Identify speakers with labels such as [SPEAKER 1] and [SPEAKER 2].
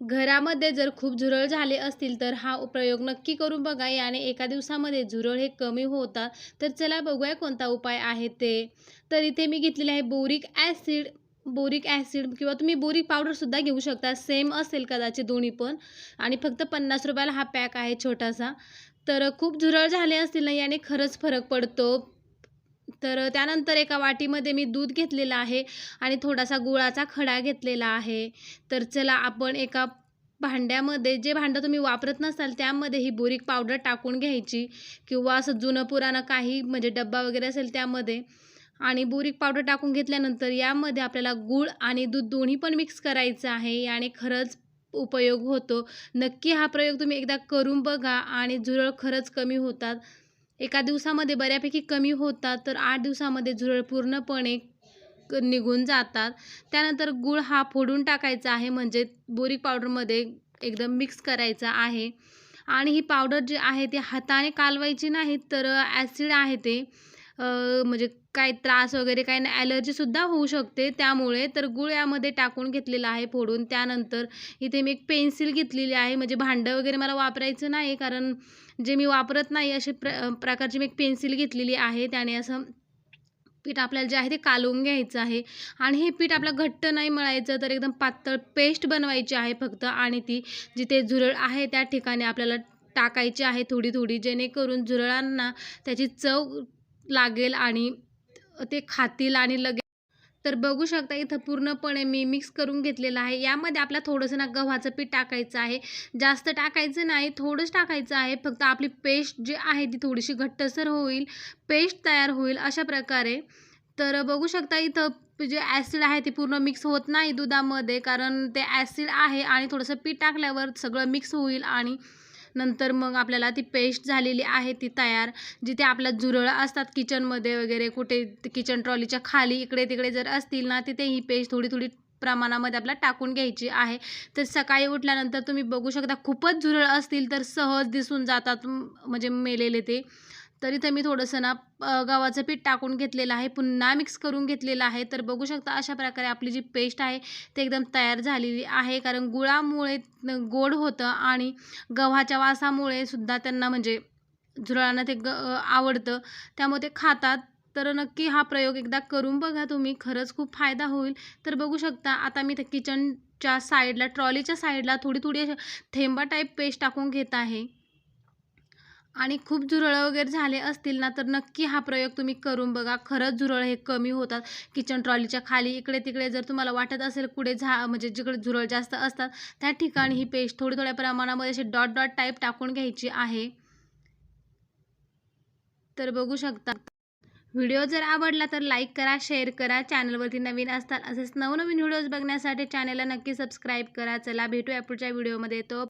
[SPEAKER 1] घरामध्ये जर खूप झुरळ झाले असतील तर हा प्रयोग नक्की करून बघा. याने एका दिवसामध्ये झुरळ हे कमी होतात तर चला बघूया कोणता उपाय आहे ते. तर इथे मी घेतलेले आहे बोरिक ॲसिड. बोरिक ॲसिड किंवा तुम्ही बोरिक पावडरसुद्धा घेऊ शकता. सेम असेल कदाचित दोन्ही पण. आणि फक्त पन्नास रुपयाला हा पॅक आहे छोटासा. तर खूप झुरळ झाले असतील ना याने खरंच फरक पडतो. तर त्यानंतर एका वाटीमध्ये मी दूध घेतलेलं आहे आणि थोडासा गुळाचा खडा घेतलेला आहे. तर चला आपण एका भांड्यामध्ये जे भांडं तुम्ही वापरत नसाल त्यामध्ये ही बोरिक पावडर टाकून घ्यायची किंवा असं जुनं पुराणं काही म्हणजे डब्बा वगैरे असेल त्यामध्ये आणि बोरिक पावडर टाकून घेतल्यानंतर यामध्ये आपल्याला गूळ आणि दूध दोन्ही पण मिक्स करायचं आहे आणि खरंच उपयोग होतो. नक्की हा प्रयोग तुम्ही एकदा करून बघा आणि झुरळ खरंच कमी होतात. एका दिवसामध्ये बऱ्यापैकी कमी होतात तर आठ दिवसामध्ये झुरळ पूर्णपणे क- निघून जातात. त्यानंतर गूळ हा फोडून टाकायचा आहे म्हणजे बोरिक पावडरमध्ये एकदम मिक्स करायचा आहे. आणि ही पावडर जी आहे ती हाताने कालवायची नाही तर ॲसिड आहे ते. म्हणजे काय त्रास वगैरे काही नाही ॲलर्जीसुद्धा होऊ शकते. त्यामुळे तर गूळ यामध्ये टाकून घेतलेला आहे फोडून. त्यानंतर इथे मी एक पेन्सिल घेतलेली आहे. म्हणजे भांडं वगैरे मला वापरायचं नाही कारण जे मी वापरत नाही असे प्र प्रकारची मी एक पेन्सिल घेतलेली आहे. त्याने असं पीठ आपल्याला जे आहे ते कालवून घ्यायचं आहे. आणि हे पीठ आपल्याला घट्ट नाही मळायचं तर एकदम पातळ पेस्ट बनवायची आहे फक्त. आणि ती जिथे झुरळ आहे त्या ठिकाणी आपल्याला टाकायची आहे थोडी थोडी जेणेकरून झुरळांना त्याची चव लागेल आणि ते खातील आणि लगेच तर बघू शकता इथं पूर्णपणे मी मिक्स करून घेतलेलं आहे. यामध्ये आपला थोडंसं ना गव्हाचं पीठ टाकायचं आहे. जास्त टाकायचं नाही थोडंच टाकायचं आहे. फक्त आपली पेस्ट जी आहे ती थोडीशी घट्टसर होईल पेस्ट तयार होईल अशा प्रकारे. तर बघू शकता इथं जे ॲसिड आहे ते पूर्ण मिक्स होत नाही दुधामध्ये कारण ते ॲसिड आहे आणि थोडंसं पीठ टाकल्यावर सगळं मिक्स होईल आणि नंतर मग आपल्याला ती पेस्ट झालेली आहे ती तयार जिथे आपल्या झुरळ असतात किचनमध्ये वगैरे कुठे किचन ट्रॉलीच्या खाली इकडे तिकडे जर असतील ना तिथे ही पेस्ट थोडी थोडी प्रमाणामध्ये आपल्याला टाकून घ्यायची आहे. तर सकाळी उठल्यानंतर तुम्ही बघू शकता खूपच झुरळ असतील तर सहज दिसून जातात म्हणजे मेलेले ते. तर इथं मी थोडंसं ना गव्हाचं पीठ टाकून घेतलेलं आहे पुन्हा मिक्स करून घेतलेलं आहे. तर बघू शकता अशा प्रकारे आपली जी पेस्ट आहे ते एकदम तयार झालेली आहे. कारण गुळामुळे गोड होतं आणि गव्हाच्या वासामुळे सुद्धा त्यांना म्हणजे झुरळांना ते ग आवडतं. त्यामुळे ते खातात. तर नक्की हा प्रयोग एकदा करून बघा तुम्ही. खरंच खूप फायदा होईल. तर बघू शकता आता मी ते किचनच्या साईडला ट्रॉलीच्या साईडला थोडी थोडी थेंबा टाईप पेस्ट टाकून घेत आहे. आणि खूप झुरळं वगैरे झाले असतील ना तर नक्की हा प्रयोग तुम्ही करून बघा. खरंच झुरळ हे कमी होतात. किचन ट्रॉलीच्या खाली इकडे तिकडे जर तुम्हाला वाटत असेल कुठे झा म्हणजे जिकडे झुरळ जास्त असतात त्या ठिकाणी ही पेस्ट थोडी थोड्या प्रमाणामध्ये असे डॉट डॉट टाईप टाकून घ्यायची आहे. तर बघू शकता. व्हिडिओ जर आवडला तर लाईक करा शेअर करा. चॅनलवरती नवीन असतात असेच नवनवीन व्हिडिओज बघण्यासाठी चॅनलला नक्की सबस्क्राईब करा. चला भेटूया पुढच्या व्हिडिओमध्ये. तो